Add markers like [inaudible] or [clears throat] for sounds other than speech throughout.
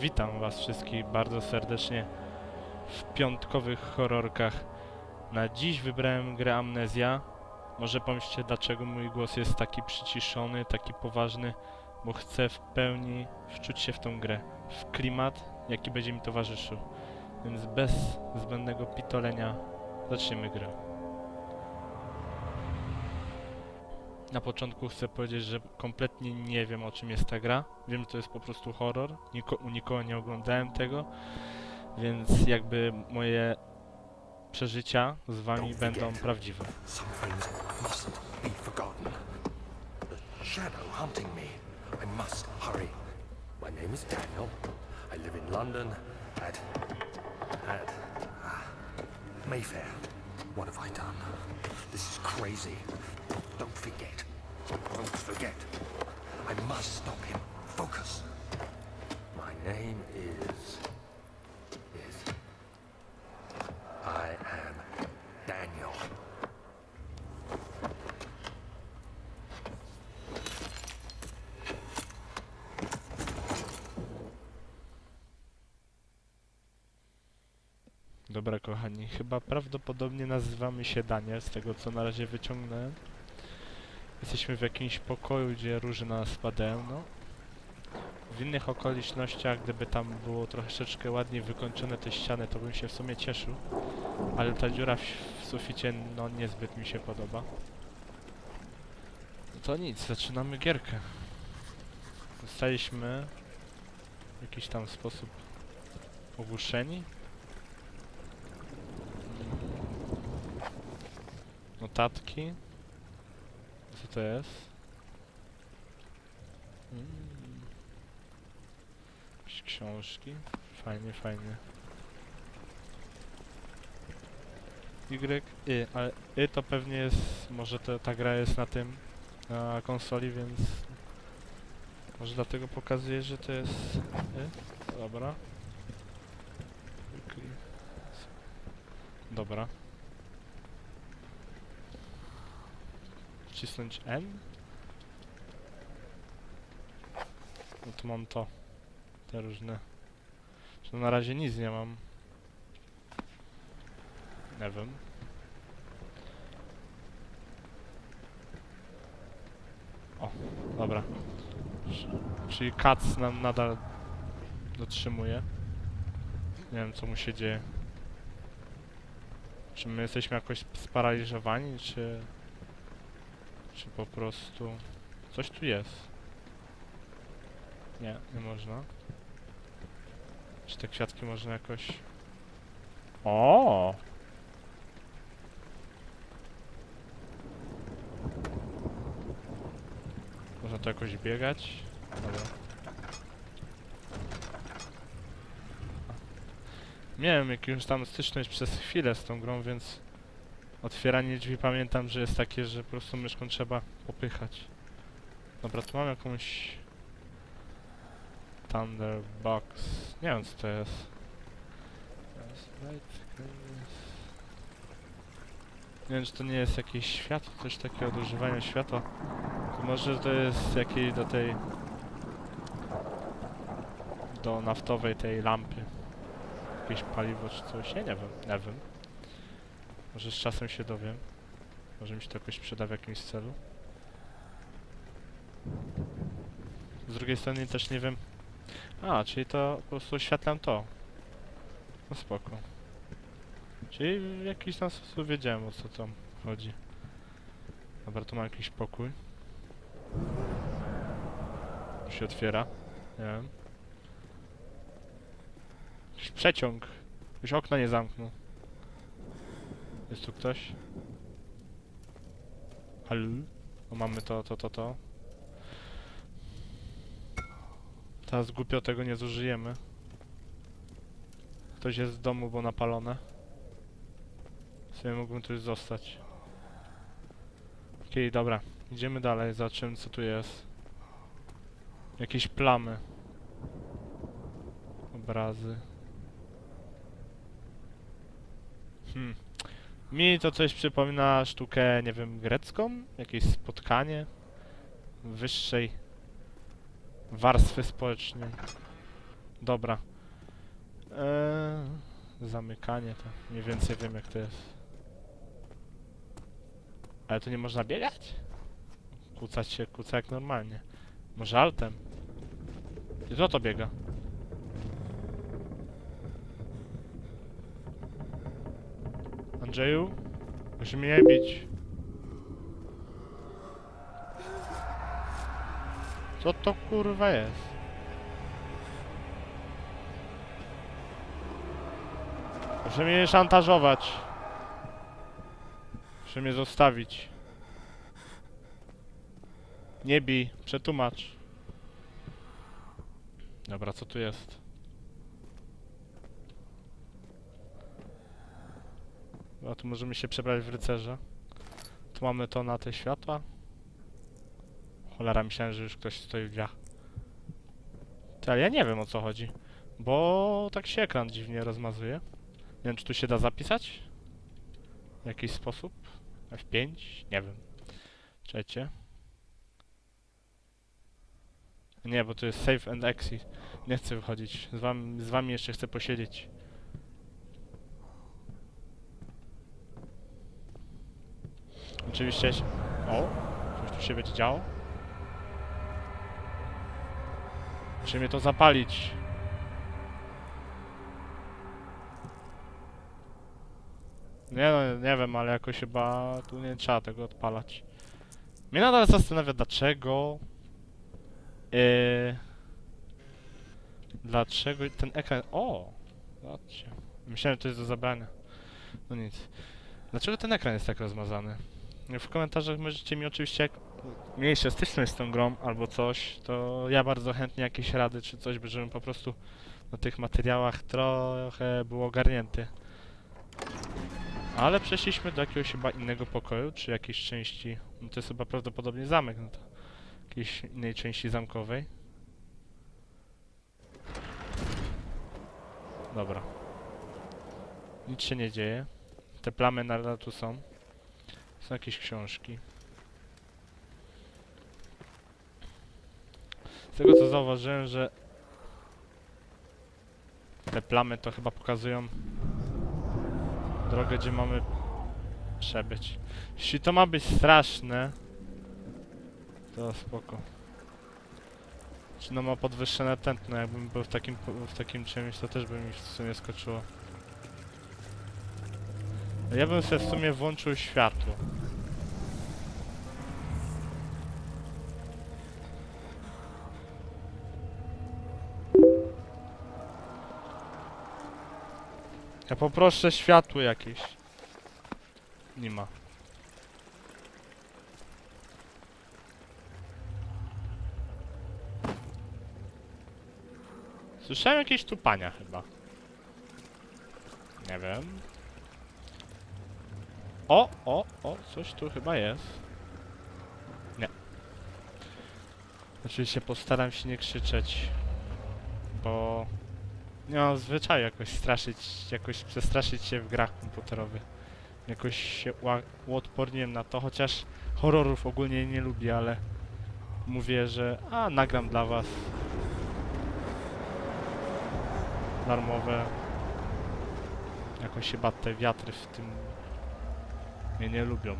Witam was wszystkich bardzo serdecznie w piątkowych horrorkach. Na dziś wybrałem grę Amnezja. Może pomyślcie dlaczego mój głos jest taki przyciszony, taki poważny, bo chcę w pełni wczuć się w tą grę, w klimat, jaki będzie mi towarzyszył. Więc bez zbędnego pitolenia zaczniemy grę. Na początku chcę powiedzieć, że kompletnie nie wiem o czym jest ta gra. Wiem, że to jest po prostu horror. Niko, u nikogo nie oglądałem tego, więc jakby moje przeżycia z wami będą prawdziwe. Some things mustn't be forgotten. The shadow hunting me. I must hurry. My name is Daniel. I live in London at. at. ah, Mayfair. What have I done? This is crazy. Don't forget. Forget. I must stop him. Focus. My name is. is. I am Daniel. Dobra, kochani, chyba prawdopodobnie nazywamy się Daniel, z tego co na razie wyciągnąłem. Jesteśmy w jakimś pokoju, gdzie róże na nas padają, no. W innych okolicznościach, gdyby tam było troszeczkę ładniej wykończone te ściany, to bym się w sumie cieszył. Ale ta dziura w, w suficie, no niezbyt mi się podoba. No to nic, zaczynamy gierkę. Zostaliśmy w jakiś tam sposób ogłuszeni. Notatki. Co to jest? Mm. Jakieś książki. Fajnie, fajnie. Y, Y, ale Y to pewnie jest, może to, ta gra jest na tym, na konsoli, więc może dlatego pokazuje, że to jest Y. Dobra. Dobra. Wcisnąć N? No to mam to. Te różne. Że na razie nic nie mam. Nie wiem. O, dobra. Czyli Kac nam nadal dotrzymuje. Nie wiem co mu się dzieje. Czy my jesteśmy jakoś sparaliżowani, czy... Czy po prostu... Coś tu jest. Nie, nie można. Czy te kwiatki można jakoś... O! Można to jakoś biegać? Dobra. Miałem jakąś tam styczność przez chwilę z tą grą, więc otwieranie drzwi pamiętam, że jest takie, że po prostu myszką trzeba popychać. Dobra, tu mam jakąś Thunderbox. Nie wiem co to jest. Nie wiem, czy to nie jest jakieś światło, coś takiego do używania światła. To może to jest jakieś do tej... do naftowej tej lampy. Jakieś paliwo czy coś, nie wiem, nie wiem. Może z czasem się dowiem. Może mi się to jakoś przyda w jakimś celu. Z drugiej strony też nie wiem... A, czyli to po prostu oświetlam to. No spoko. Czyli w jakiś tam sposób wiedziałem o co tam chodzi. Dobra, tu mam jakiś pokój. Tu się otwiera. Nie wiem. Jakiś przeciąg. Jakiś okna nie zamknął. Jest tu ktoś? Halo? O, mamy to, to, to, to. Teraz głupio tego nie zużyjemy. Ktoś jest w domu, bo napalone. W sumie mógłbym tu już zostać. Okej, dobra. Idziemy dalej, zobaczymy co tu jest. Jakieś plamy. Obrazy. Hmm. Mi to coś przypomina sztukę, nie wiem, grecką? Jakieś spotkanie wyższej warstwy społecznej. Dobra. Eee, zamykanie to. Mniej więcej wiem jak to jest. Ale tu nie można biegać? Kucać się kuca jak normalnie. Może altem? I co to biega? Andrzeju? Musimy je bić. Co to kurwa jest? Proszę mnie nie szantażować. Proszę mnie zostawić. Nie bij, przetłumacz. Dobra, co tu jest? A tu możemy się przebrać w rycerza. Tu mamy to na te światła. Cholera, myślałem, że już ktoś stoi w ale ja nie wiem o co chodzi. Bo tak się ekran dziwnie rozmazuje. Nie wiem, czy tu się da zapisać? W jakiś sposób? F5? Nie wiem. Czekajcie. Nie, bo to jest save and exit. Nie chcę wychodzić. Z z wami jeszcze chcę posiedzieć. Oczywiście... O! Coś tu się będzie działo? Muszę mnie to zapalić. Nie no, nie wiem, ale jakoś chyba tu nie trzeba tego odpalać. Mnie nadal zastanawia dlaczego... Yy, dlaczego ten ekran... O! Zobaczcie. Myślałem, że to jest do zabrania. No nic. Dlaczego ten ekran jest tak rozmazany? W komentarzach możecie mi oczywiście, jak mieliście styczność z tą grą albo coś, to ja bardzo chętnie jakieś rady czy coś, by żebym po prostu na tych materiałach trochę był ogarnięty. Ale przeszliśmy do jakiegoś chyba innego pokoju, czy jakiejś części, no to jest chyba prawdopodobnie zamek, no to jakiejś innej części zamkowej. Dobra. Nic się nie dzieje. Te plamy nadal tu są. Są jakieś książki. Z tego co zauważyłem, że te plamy to chyba pokazują drogę, gdzie mamy przebyć. Jeśli to ma być straszne, to spoko. Czy no ma podwyższone tętno, jakbym był w takim, w takim czymś, to też by mi w sumie skoczyło. Ja bym sobie w sumie włączył światło. Ja poproszę światło jakieś. Nie ma. Słyszałem jakieś tupania chyba. Nie wiem. O, o, o, coś tu chyba jest. Nie. Oczywiście postaram się nie krzyczeć, bo nie mam zwyczaju jakoś straszyć, jakoś przestraszyć się w grach komputerowych. Jakoś się uodporniłem na to, chociaż horrorów ogólnie nie lubię, ale mówię, że a, nagram dla was darmowe jakoś chyba te wiatry w tym mnie nie lubią.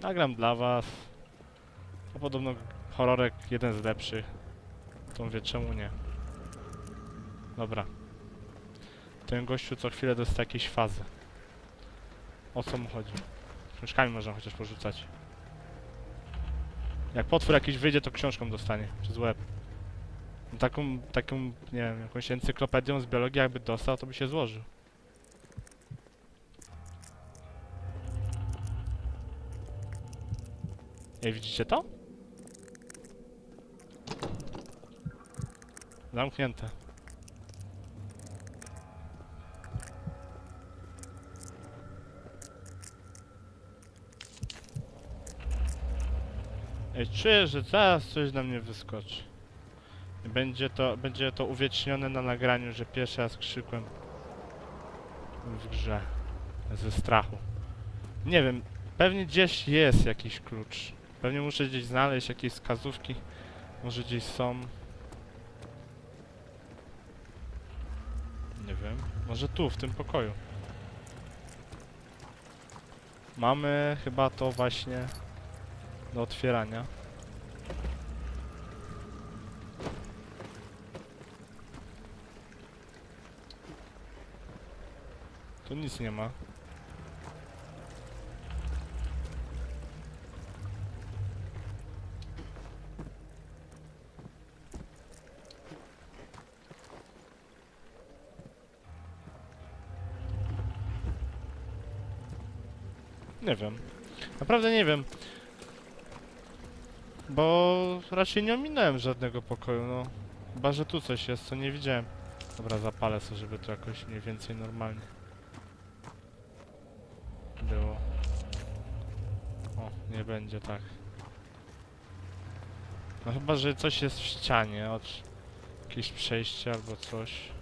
Nagram dla was. To podobno horrorek jeden z lepszych. To mówię, czemu nie? Dobra. Ten gościu co chwilę dostaje jakieś fazy. O co mu chodzi? Książkami można chociaż porzucać. Jak potwór jakiś wyjdzie, to książką dostanie przez łeb. No Taką, taką, nie wiem, jakąś encyklopedią z biologii jakby dostał, to by się złożył. Widzicie to? Zamknięte. Ej, czuję, że zaraz coś na mnie wyskoczy. Będzie to, będzie to uwiecznione na nagraniu, że pierwszy raz krzykłem w grze. Ze strachu. Nie wiem, pewnie gdzieś jest jakiś klucz. Pewnie muszę gdzieś znaleźć jakieś wskazówki. Może gdzieś są. Nie wiem. Może tu, w tym pokoju. Mamy chyba to właśnie do otwierania. Tu nic nie ma. Nie wiem. Naprawdę nie wiem. Bo raczej nie ominąłem żadnego pokoju, no. Chyba, że tu coś jest, co nie widziałem. Dobra, zapalę sobie, żeby to jakoś mniej więcej normalnie było. O, nie będzie tak. No chyba, że coś jest w ścianie, od jakieś przejście albo coś.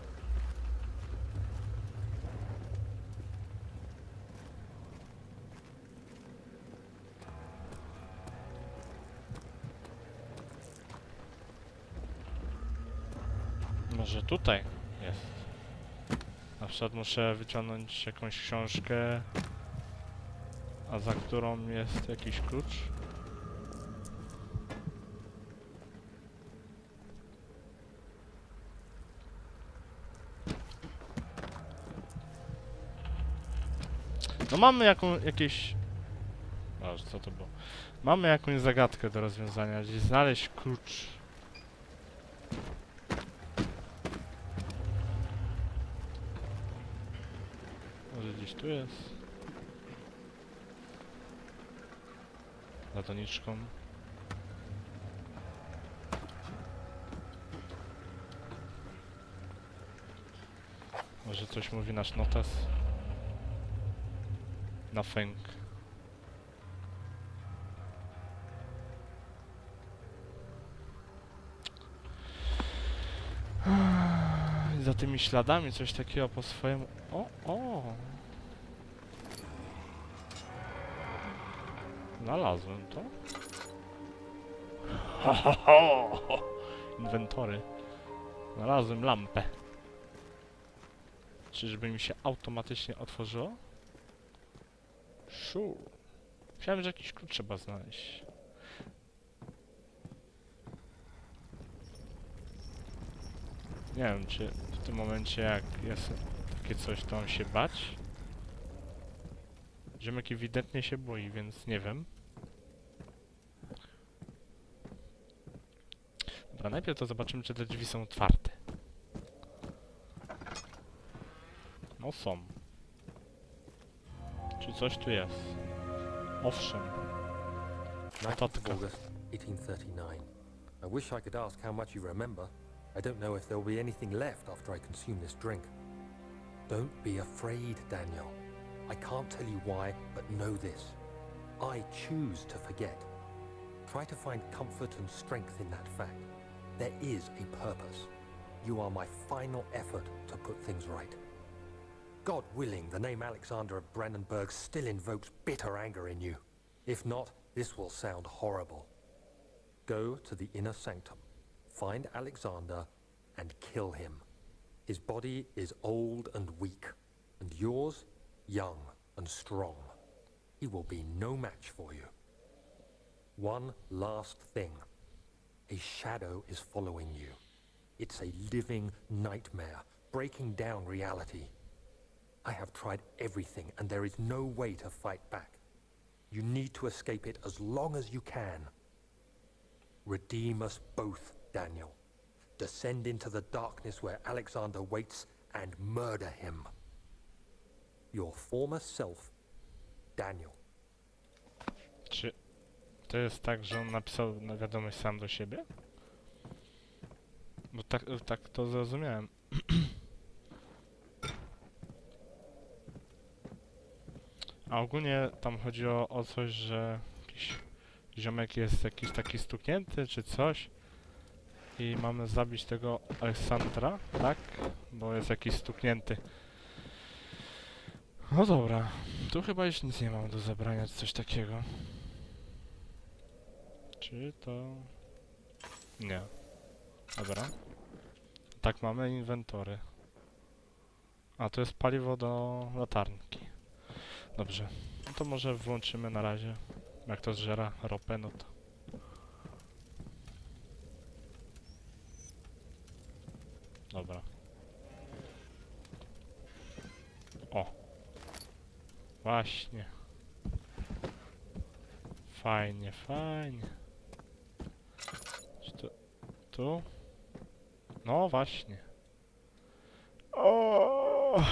Tutaj jest. Na przykład muszę wyciągnąć jakąś książkę, a za którą jest jakiś klucz. No mamy jaką, jakieś... Co to było? Mamy jakąś zagadkę do rozwiązania, gdzieś znaleźć klucz. Może gdzieś tu jest. Za doniczką. Może coś mówi nasz notas? Nothing. Za tymi śladami coś takiego po swojemu... O, o! Znalazłem to. Ho, ho, ho! Inwentory. Znalazłem lampę. Czyżby mi się automatycznie otworzyło? Sure. Myślałem, że jakiś klucz trzeba znaleźć. Nie wiem, czy w tym momencie jak jest takie coś, to mam się bać? Ziomek ewidentnie się boi, więc nie wiem. Dobra, najpierw to zobaczymy, czy te drzwi są otwarte. No są. Czy coś tu jest? Owszem. 9th of Notatka. August, 1839. I wish I could ask how much you remember. I don't know if there'll be anything left after I consume this drink. Don't be afraid, Daniel. I can't tell you why, but know this. I choose to forget. Try to find comfort and strength in that fact. There is a purpose. You are my final effort to put things right. God willing, the name Alexander of Brandenburg still invokes bitter anger in you. If not, this will sound horrible. Go to the inner sanctum, find Alexander, and kill him. His body is old and weak, and yours young and strong. He will be no match for you. One last thing. A shadow is following you. It's a living nightmare, breaking down reality. I have tried everything, and there is no way to fight back. You need to escape it as long as you can. Redeem us both, Daniel. Descend into the darkness where Alexander waits and murder him. Your former self, Daniel. To jest tak, że on napisał na wiadomość sam do siebie? Bo tak, tak to zrozumiałem. [clears throat] A ogólnie tam chodzi o, coś, że jakiś ziomek jest jakiś taki stuknięty czy coś i mamy zabić tego Aleksandra, tak? Bo jest jakiś stuknięty. No dobra, tu chyba już nic nie mam do zabrania, coś takiego. Czy to... Nie. Dobra. Tak, mamy inwentory. A, to jest paliwo do latarnki. Dobrze. No to może włączymy na razie. Jak to zżera ropę, no to... Dobra. O. Właśnie. Fajnie, fajnie. Tu? No właśnie. O!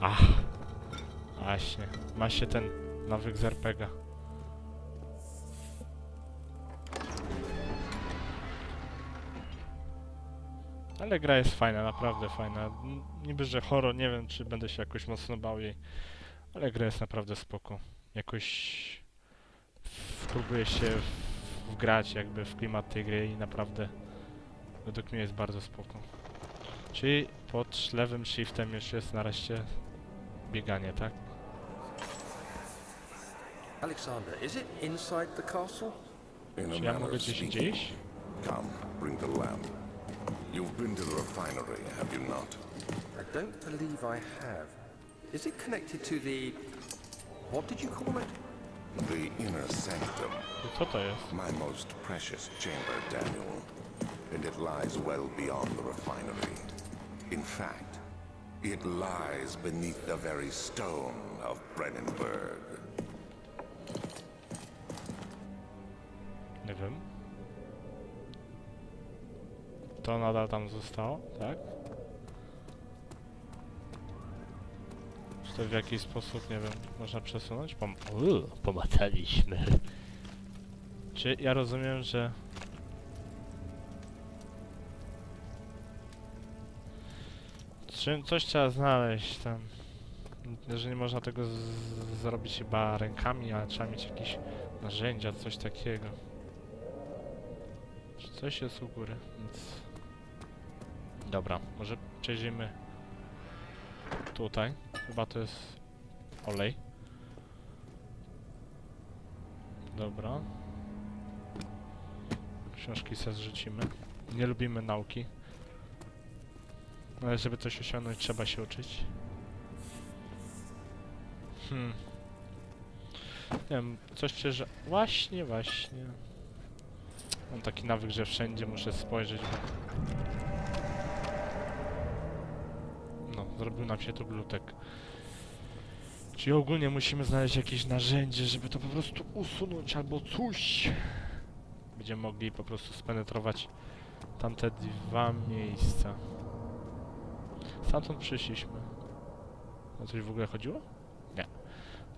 Ach. Właśnie. Ma się ten nawyk z RPGa. Ale gra jest fajna, naprawdę fajna. Niby, że horror, nie wiem, czy będę się jakoś mocno bał jej, ale gra jest naprawdę spoko. Jakoś spróbuję się wgrać jakby w klimat tej gry i naprawdę według mnie jest bardzo spoko. Czyli pod lewym shiftem już jest nareszcie bieganie, tak? Alexander, is it inside the castle? In a Czy ja manner mogę of gdzieś speaking. iść? Come, bring the lamp. You've been to the refinery, have you not? I don't believe I have. Is it connected to the. What did you call it? The inner sanctum, co to jest? my most precious chamber, Daniel. And it lies well beyond the refinery. In fact, it lies beneath the very stone of Brennenburg. Nie wiem. To nadal tam zostało, tak? Czy to w jakiś sposób, nie wiem, można przesunąć? Pom Uuu, pomacaliśmy. Czy ja rozumiem, że... Czy coś trzeba znaleźć tam. Że nie można tego zrobić chyba rękami, ale trzeba mieć jakieś narzędzia, coś takiego. Czy coś jest u góry? Nic. Dobra, może przejrzyjmy tutaj. Chyba to jest olej. Dobra. Książki sobie zrzucimy. Nie lubimy nauki. Ale żeby coś osiągnąć, trzeba się uczyć. Hmm. Nie wiem, coś szczerze... Właśnie, właśnie. Mam taki nawyk, że wszędzie muszę spojrzeć, bo... zrobił nam się tu glutek. Czyli ogólnie musimy znaleźć jakieś narzędzie, żeby to po prostu usunąć albo coś. Będziemy mogli po prostu spenetrować tamte dwa miejsca. Stamtąd przyszliśmy. O coś w ogóle chodziło? Nie.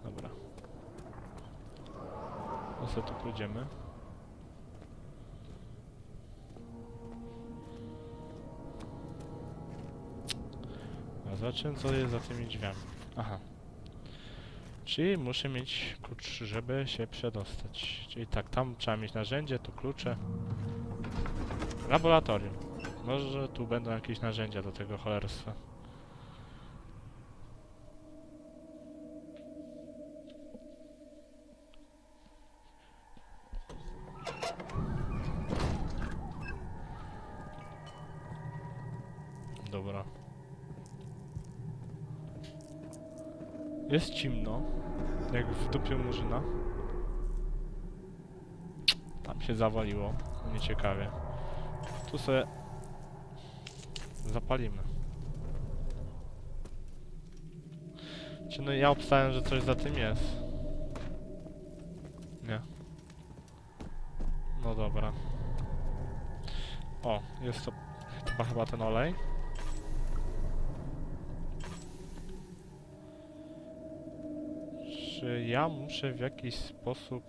Dobra. No sobie tu pójdziemy. Zobaczymy co jest za tymi drzwiami. Aha. Czyli muszę mieć klucz, żeby się przedostać. Czyli tak, tam trzeba mieć narzędzie, tu klucze. Laboratorium. Może tu będą jakieś narzędzia do tego cholerstwa. Jest zimno, jak w dupie murzyna. Tam się zawaliło, nieciekawie. Tu sobie zapalimy. Czy no ja obstałem, że coś za tym jest? Nie. No dobra. O, jest to chyba chyba ten olej. Czy ja muszę w jakiś sposób...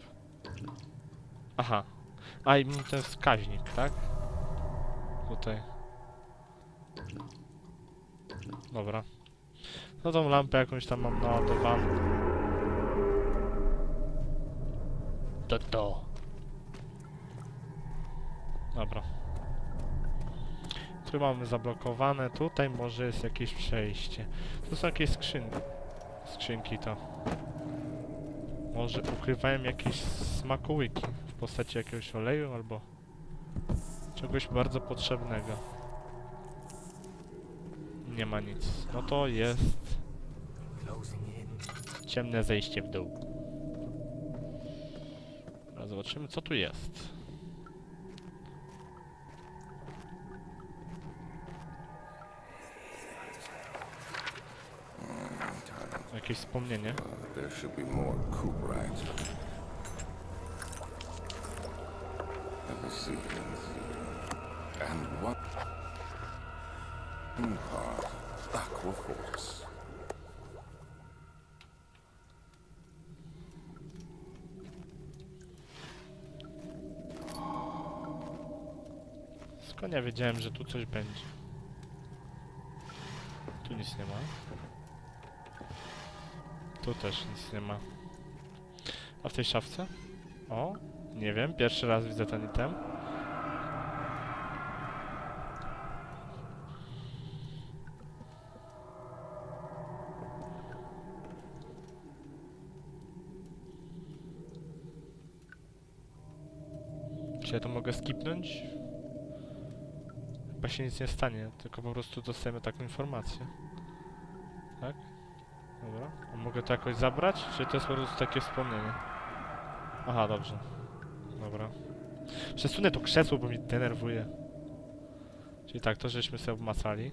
Aha. A i mam ten wskaźnik, tak? Tutaj. Dobra. No tą lampę jakąś tam mam naładowaną. To to. Dobra. Tu mamy zablokowane, tutaj może jest jakieś przejście. Tu są jakieś skrzynki. Skrzynki to. Może ukrywają jakieś smakołyki w postaci jakiegoś oleju albo czegoś bardzo potrzebnego. Nie ma nic. No to jest ciemne zejście w dół. Dobra, zobaczymy co tu jest. Jakieś wspomnienie. There should be more Cooperites. Let me see. Let me see. And what? Hmm, Aquaforce. Skąd ja wiedziałem, że tu coś będzie? Tu nic nie ma. Tu też nic nie ma. A w tej szafce? O, nie wiem, pierwszy raz widzę ten item. Czy ja to mogę skipnąć? Chyba się nic nie stanie, tylko po prostu dostajemy taką informację. A mogę to jakoś zabrać? Czy to jest po prostu takie wspomnienie? Aha, dobrze. Dobra. Przesunę to krzesło, bo mi denerwuje. Czyli tak, to żeśmy sobie obmacali.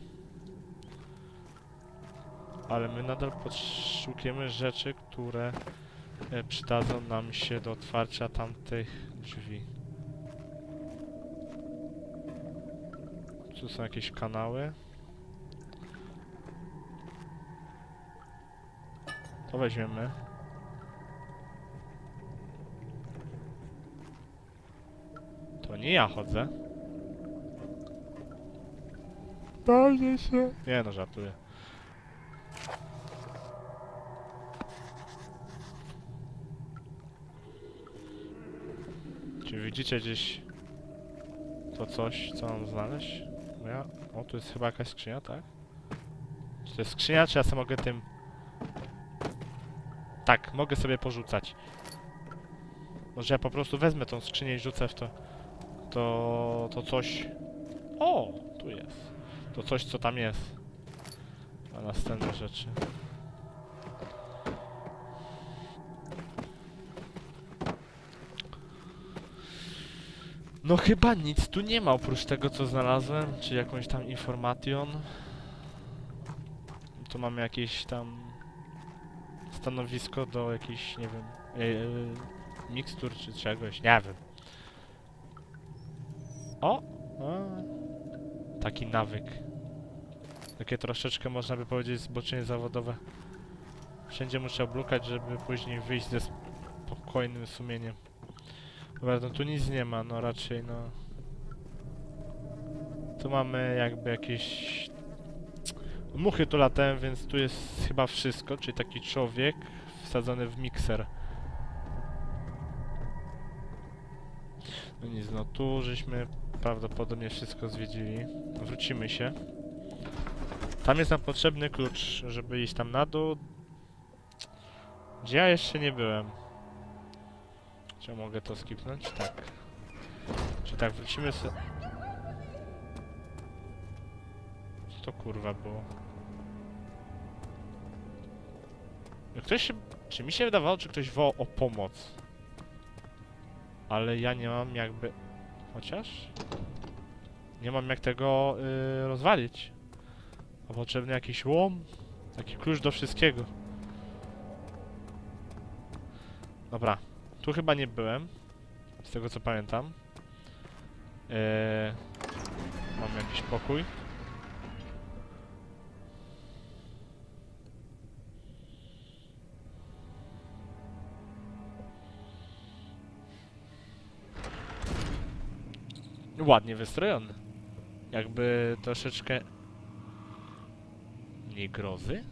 Ale my nadal poszukujemy rzeczy, które e, przydadzą nam się do otwarcia tamtych drzwi. Tu są jakieś kanały. To weźmiemy. To nie ja chodzę. Boję się. Nie no, żartuję. Czy widzicie gdzieś to coś, co mam znaleźć? Ja... O, tu jest chyba jakaś skrzynia, tak? Czy to jest skrzynia, czy ja sobie mogę tym... Tak, mogę sobie porzucać. Może ja po prostu wezmę tą skrzynię i rzucę w to... To... to coś... O! Tu jest. To coś, co tam jest. A następne rzeczy. No chyba nic tu nie ma oprócz tego co znalazłem, czy jakąś tam information. Tu mamy jakieś tam stanowisko do jakichś, nie wiem, e, e, mikstur czy czegoś, nie wiem. O! A, taki nawyk. Takie troszeczkę można by powiedzieć zboczenie zawodowe. Wszędzie muszę oblukać, żeby później wyjść ze spokojnym sumieniem. Dobra, no tu nic nie ma, no raczej no... Tu mamy jakby jakieś... Muchy tu latają, więc tu jest chyba wszystko, czyli taki człowiek wsadzony w mikser. No nic, no tu żeśmy prawdopodobnie wszystko zwiedzili. Wrócimy się. Tam jest nam potrzebny klucz, żeby iść tam na dół. Gdzie ja jeszcze nie byłem. Czy mogę to skipnąć? Tak. Czy tak, wrócimy sobie... kurwa było? Ktoś się... Czy mi się wydawało, czy ktoś wołał o pomoc? Ale ja nie mam jakby... Chociaż? Nie mam jak tego yy, rozwalić. A potrzebny jakiś łom? Taki klucz do wszystkiego. Dobra. Tu chyba nie byłem. Z tego co pamiętam. Eee, mam jakiś pokój. Ładnie wystrojony. Jakby troszeczkę... Nie grozy?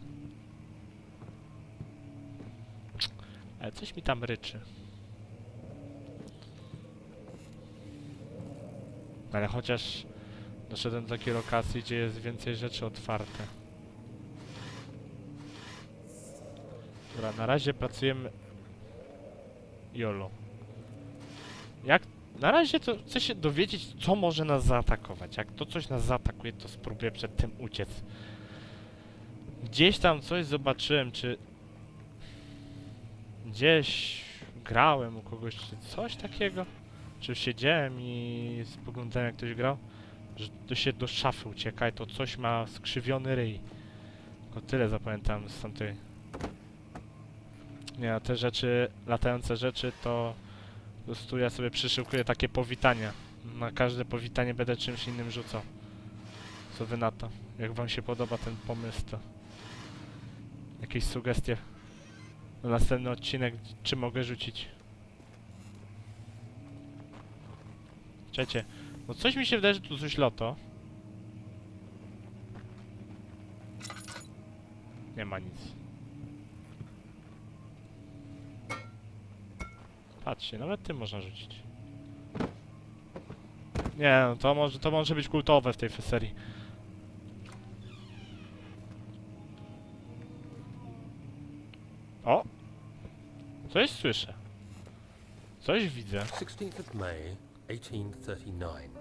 Ale coś mi tam ryczy. Ale chociaż doszedłem do takiej lokacji, gdzie jest więcej rzeczy otwarte. Dobra, na razie pracujemy... YOLO. Jak... Na razie to chcę się dowiedzieć, co może nas zaatakować. Jak to coś nas zaatakuje, to spróbuję przed tym uciec. Gdzieś tam coś zobaczyłem, czy gdzieś grałem u kogoś, czy coś takiego? Czy siedziałem i spoglądałem jak ktoś grał? Że to się do szafy ucieka i to coś ma skrzywiony ryj. Tylko tyle zapamiętam z tamtej. Nie, te rzeczy, latające rzeczy to po prostu ja sobie przyszykuję takie powitania. Na każde powitanie będę czymś innym rzucał. Co wy na to? Jak wam się podoba ten pomysł, to jakieś sugestie na następny odcinek, czy mogę rzucić? Czekajcie, no coś mi się wydaje, że tu coś loto. Nie ma nic. Patrzcie, nawet tym można rzucić. Nie, no to może, to może być kultowe w tej serii. O! Coś słyszę. Coś widzę. 16th of May, 1839.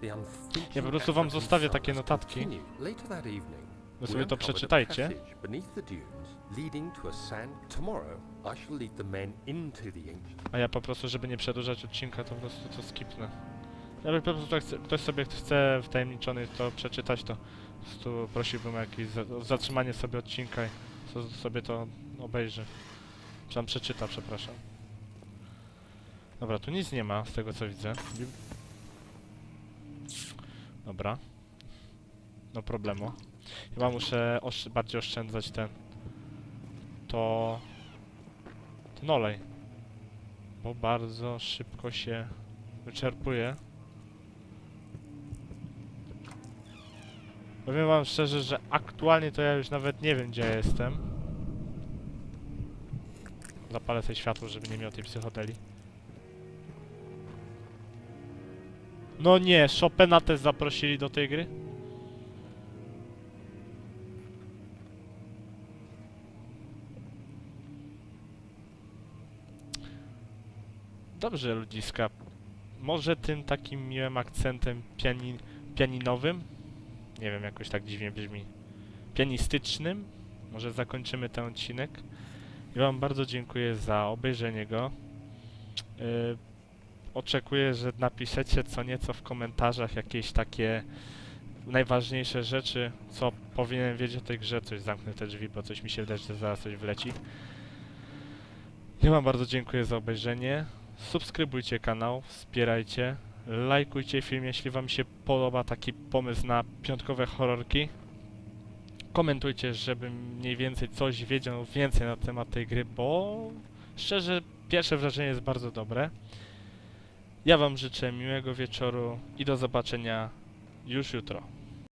The unflinching Ja po prostu wam zostawię takie notatki. continued. Later that evening, We sobie to przeczytajcie. a ja po prostu, żeby nie przedłużać odcinka, to po prostu to skipnę. Ja bym po prostu, chce, ktoś sobie chce wtajemniczony to przeczytać, to po prostu prosiłbym o jakieś zatrzymanie sobie odcinka i so, sobie to obejrzy. Czy tam przeczyta, przepraszam. Dobra, tu nic nie ma z tego co widzę. Dobra. No problemu. Chyba muszę osz bardziej oszczędzać ten... To... Ten olej bo bardzo szybko się wyczerpuje. Powiem wam szczerze, że aktualnie to ja już nawet nie wiem gdzie ja jestem. Zapalę sobie światło, żeby nie miał tej psychodeli. No nie, Chopina też zaprosili do tej gry? Dobrze, ludziska. Może tym takim miłym akcentem piani pianinowym? Nie wiem, jakoś tak dziwnie brzmi. Pianistycznym? Może zakończymy ten odcinek. I Wam bardzo dziękuję za obejrzenie go. Yy, oczekuję, że napiszecie co nieco w komentarzach jakieś takie najważniejsze rzeczy, co powinienem wiedzieć o tej grze. Coś zamknę te drzwi, bo coś mi się wydaje, że zaraz coś wleci. Ja Wam bardzo dziękuję za obejrzenie. Subskrybujcie kanał, wspierajcie, lajkujcie film, jeśli Wam się podoba taki pomysł na piątkowe horrorki. Komentujcie, żebym mniej więcej coś wiedział więcej na temat tej gry, bo szczerze pierwsze wrażenie jest bardzo dobre. Ja Wam życzę miłego wieczoru i do zobaczenia już jutro.